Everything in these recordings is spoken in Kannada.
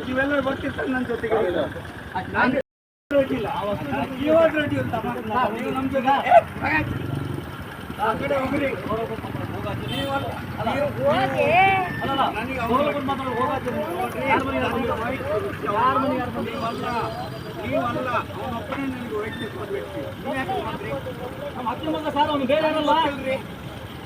ನೀವೆಲ್ಲರೂ ಬರ್ತಿರ್ತಾರೆ ನನ್ನ ಜೊತೆಗೆ. ಇಲ್ಲ ಇವಾಗ ರೊಟ್ಟಿ ಅಂತ ನಮ್ಮ ಜೊತೆ. ಆ ಕಡೆ ಹೋಗ್ರಿ. ನನಗೆ ಮಗ ಸಾರ್ ಅವನು ಬೇರೆ ಏನಲ್ಲ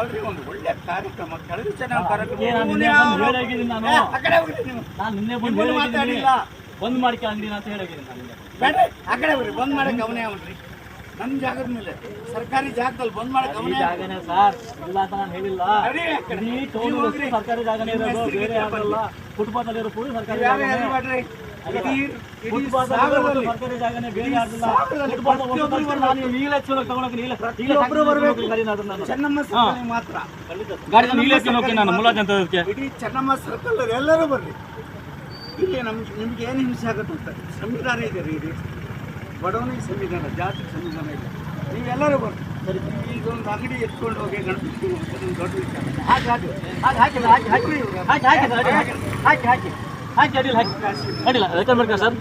ಅವ್ರಿಗೆ ಒಂದು ಒಳ್ಳೆ ಕಾರ್ಯಕ್ರಮ. ಕಳೆದು ಚೆನ್ನಾಗಿ ಕಾರ್ಯಕ್ರಮ ಮಾತಾಡಿಲ್ಲ. ಬಂದ್ ಮಾಡಿಕೆ ಅಂಗಡಿ ಅಂತ ಹೇಳಿದ್ದೀನಿ ಬೇಡ ಆ ಕಡೆ ಹೋಗ್ರಿ. ಬಂದ್ ಮಾಡಕ್ಕೆ ಅವನೇ ಅವನ್ರಿ. ನಮ್ಮ ಜಾಗದ ಮೇಲೆ. ಸರ್ಕಾರಿ ಜಾಗದಲ್ಲಿ ಬಂದ್ ಮಾಡಕ್ ಅವನೇ ಜಾಗನೇ ಸರ್. ಇಲ್ಲ ಅಂತ ನಾನು ಹೇಳಿಲ್ಲ. ಸರ್ಕಾರಿ ಜಾಗನೇ ಇರೋದು. ಬೇರೆ ಯಾರಲ್ಲ ಫುಟ್ಪಾತ್ ಅಲ್ಲಿ. ಇರೋ ಸರ್ಕಾರಿ ಜಾಗನೇ. ಮಾತ್ರ. ಇಡೀ ಚೆನ್ನಮ್ಮ ಸರ್ಕಲ್ ಎಲ್ಲರೂ ಬರ್ರಿ ಇಲ್ಲಿ ನಮ್ ನಿಮ್ಗೆ ಏನು ಹಿಂಸೆ ಆಗುತ್ತೆ ಅಂತ ಸಂವಿಧಾನ ಇದೆ ರೀ ಇದು ಬಡವನಿಗೆ ಸಂವಿಧಾನ ಜಾತಿ ಸಂವಿಧಾನ ಇದೆ. ನೀವೆಲ್ಲರೂ ಬರ್ರಿ ಈಗ ಒಂದು ಅಂಗಡಿ ಎತ್ಕೊಂಡು ಹೋಗಿ ಗಣಪತಿ ದೊಡ್ಡ ಹಾಕಿ ಹಾಕಿ ಹಾಕಿ ಹಾಕಿ ಹಾಕಿ ಹಾಕಿ ಹಾಕಿ ಹಾಕಿ ಹಾಕಿ. ಹಾಕಿ ಅಡಿಲ್ಲ ಹಾಕಿ. ಅಡಿಲ್ಲ ಅದಕ್ಕೆ ಮಾಡ್ಕೊಂಡು ಸರ್.